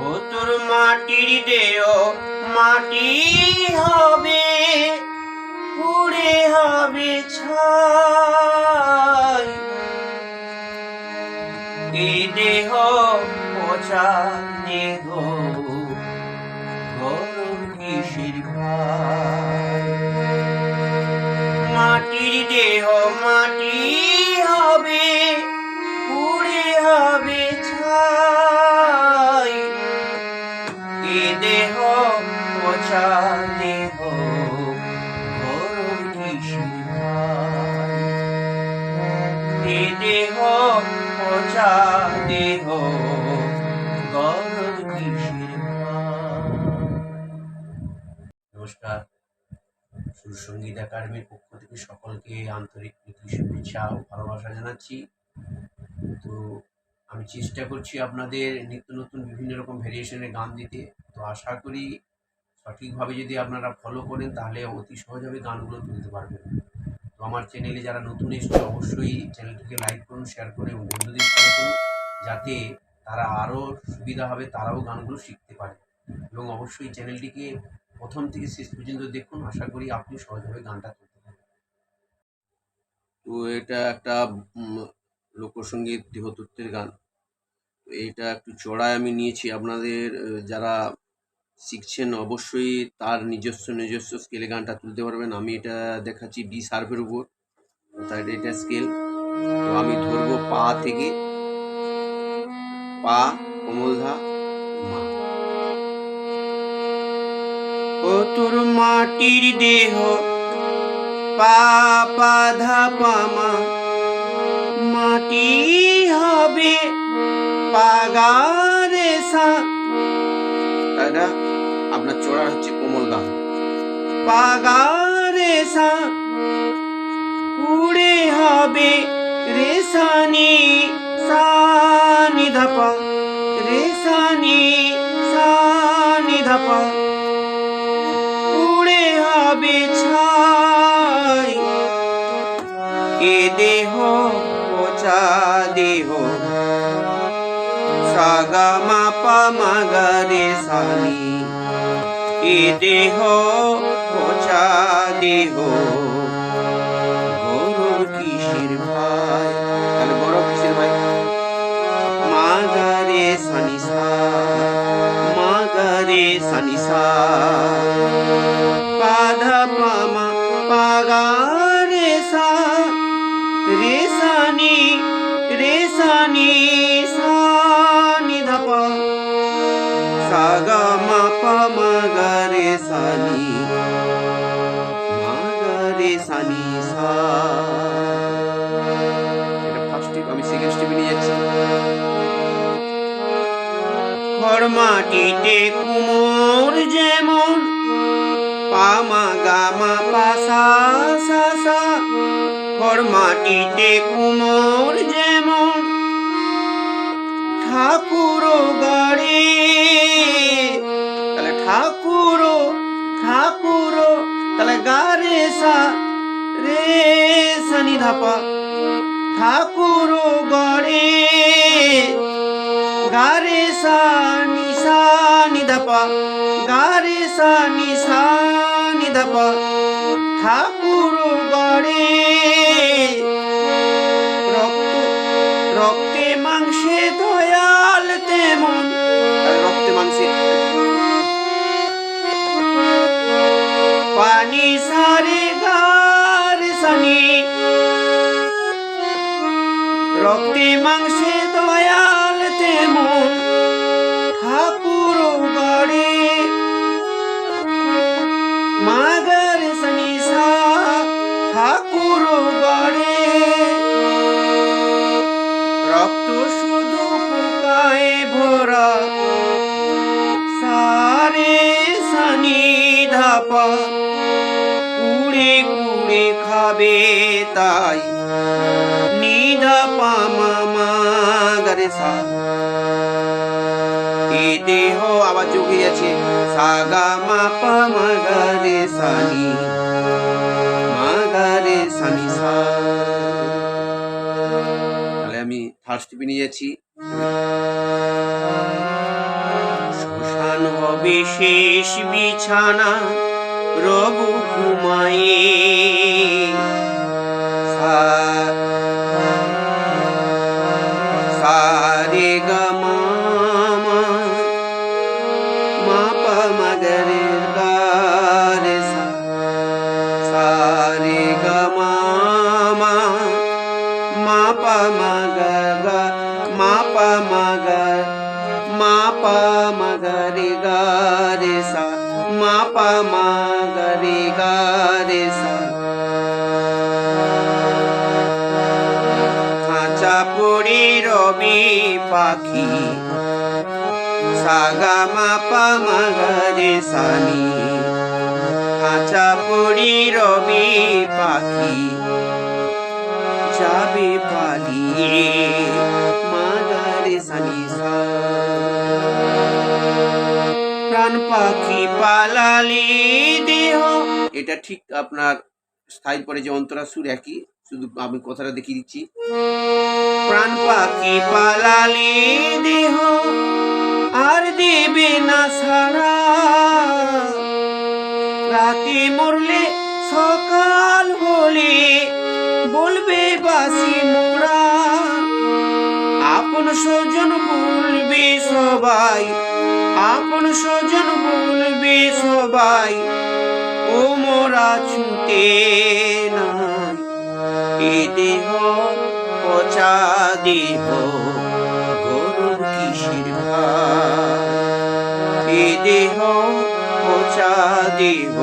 ও মাটির দেহ মাটি হবে, পুড়ে হবে ছাই। এই দেহ পচা দেহ গরম কিসের মাটির দেহ মাটি হবে দেহ, পচা দেহ নমস্কার। সুরসঙ্গীত একাডেমির পক্ষ থেকে সকলকে আন্তরিক প্রীতি, শুভেচ্ছা ও ভালোবাসা জানাচ্ছি। তো আমি চেষ্টা করছি আপনাদের নিত্য নতুন বিভিন্ন রকম ভেরিয়েশনের গান দিতে। তো আশা করি সঠিকভাবে যদি আপনারা ফলো করেন, তাহলে অতি সহজভাবে গানগুলো তুলতে পারবেন। তো আমার চ্যানেলে যারা নতুন এসছে, অবশ্যই চ্যানেলটিকে লাইক করুন শেয়ার করুন এবং বন্ধুদের শেয়ার করুন, যাতে তারা আরও সুবিধা হবে, তারাও গানগুলো শিখতে পারে। এবং অবশ্যই চ্যানেলটিকে প্রথম থেকে শেষ পর্যন্ত দেখুন, আশা করি আপনি সহজভাবে গানটা তুলতে পারবেন। তো এটা একটা লোকসঙ্গীত দেহতত্ত্বের গান। এটা একটু চড়ায় আমি নিয়েছি। আপনাদের যারা শিখছেন অবশ্যই তার নিজস্ব নিজস্ব স্কেলে গানটা তুলতে পারবেন। আমি এটা দেখাচ্ছি বি সার্ভের উপর। তাই এটা স্কেল তো আমি ধরবো পা থেকে। পা কমলধা মা। ও তোর মাটির দেহ পাপা ধাপামা মাটি হবে পাগারে সা এটা আপনার চড়ার হচ্ছে কোমল গা পাগারে উড়ে হবে রেসানি সানি ধাপা রেসানি সানি ধাপা। উড়ে হবে ছাই, এ দেহ পচা দেহ। সাগা মাপা মাগারে সানি দেহ পচা দেহ। কিসের ভাই? তাহলে গৌরব কিসের ভাই? মাগারে সানি সা মাগারে সানি সা পাধা পামা পাগারে সা। রে সানি ধাপা সাগা মা পা সানি, মাগারে সানি আমি সেকেন্ড স্টেপে নিয়ে যাচ্ছি। খড়মাটিতে কুমোর যেমন, পামা গামা পাসা সা সা খড়মাটিতে কুমোর যেমন, ঠাকুর গাড়ি। তাহলে ঠাকুর ঠাকুর তাহলে গারে সা রে সানি ধাপা ঠাকুর গড়ে গারে সা নিসা নিধাপা গারে সা রক্তে মাংসে দয়াল তেমন ঠাকুর গড়ে মাগার সানি সা ঠাকুর গড়ে রক্ত শুধু পোকায় ভরা সারে সানি ধাপা কুড়ে কুড়ে খাবে তাই। সা এ দেহ আবার যোগে আছে সাগা মা পা মা গারে সানি। মা গারে সানি সা তাহলে আমি থার্ড স্টেপে নিয়ে যাচ্ছি কবে শেষ বিছানা রবু ঘুমায়ে। সা- মা পা মা গা গা মা পা মা গা মা পা মা গা রে গা রে সা মা পা মা গা রে গা রে সা খাঁচা পড়ে রবি পাখি সাগা মা পা মা গা রে সানি খাঁচা পড়ি রবি পাখি যাবে পালিয়ে মাগারে। প্রাণ পাখি পালালি দেহ। এটা ঠিক আপনার স্থায়ী পরে যে অন্তরা সুর একই, শুধু আমি কথাটা দেখিয়ে দিচ্ছি। প্রাণ পাখি পালালি দেহ, আর দেবে না সারা। রাতে মরলে সকাল হলে বলবে বাসি মোরা। আপন স্বজন বলবে সবাই, আপন স্বজন বলবে সবাই, ও মোরা ছুটে নাই। এ দেহ পচা দেহ, গরুর কিসের ভাই এ দেহ পচা দেহ